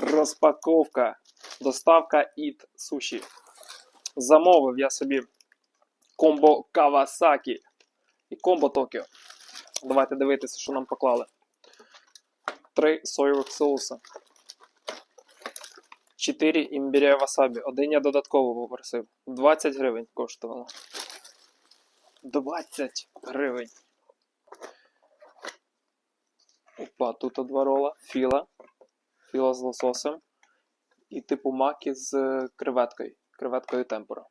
Розпаковка. Доставка ід суші. Замовив я собі комбо Кавасакі і комбо Токіо. Давайте дивитися, що нам поклали. Три соєвих соуса. 4 імбіря васабі. Один я додатково попросив. 20 гривень коштувало. 20 гривень. Опа, тут два рола. Філа. Філа з лососем. І типу маки з е, креветкою. Креветкою темпура.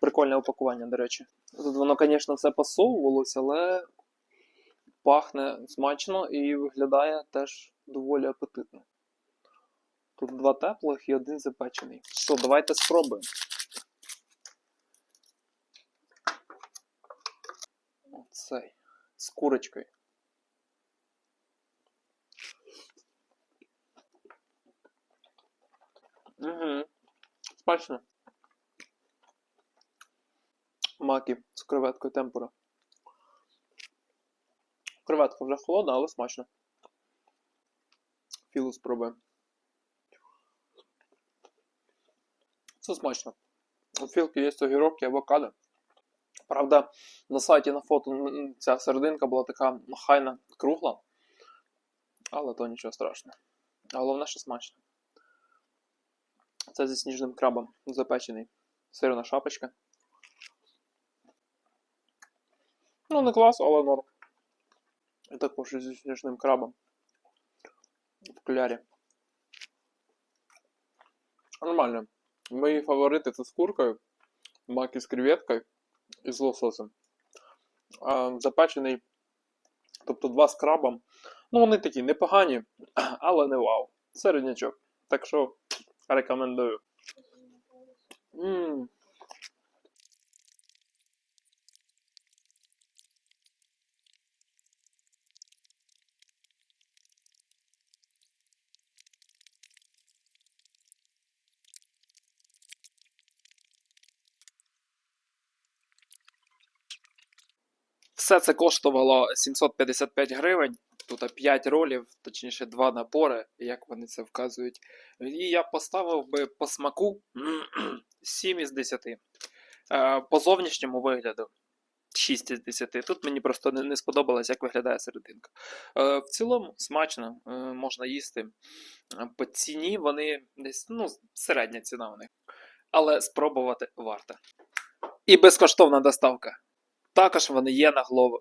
Прикольне упакування, до речі. Тут воно, звісно, все посовувалося, але пахне смачно і виглядає теж доволі апетитно. Тут два теплих і один запечений. Що, давайте спробуємо. Оцей. З курочкою. Угу. Смачно. Маки з креветкою темпура. Креветка вже холодна, але смачно. Філу спробуємо. Це смачно. У філки є огірок і авокадо. Правда, на сайті на фото ця серединка була така хайна, кругла. Але то нічого страшного. Головне, що смачно. Це зі сніжним крабом запечений. Сирна шапочка. Ну, не клас, але норм. І також зі сніжним крабом. В клярі. Нормально. Мої фаворити це з куркою, маки з креветкою і з лососем. Запечений, тобто два з крабом. Ну, вони такі непогані, але не вау. Середнячок. Так що рекомендую. Ммм. Все це коштувало 755 гривень. Тут 5 ролів, точніше 2 напори, як вони це вказують. І я поставив би по смаку 7 із 10. Е, По зовнішньому вигляду 6 із 10. Тут мені просто не, сподобалось, як виглядає серединка. Е, В цілому смачно, е, можна їсти. По ціні вони десь, ну, середня ціна у них. Але спробувати варто. І безкоштовна доставка. Також вони є на Glovo.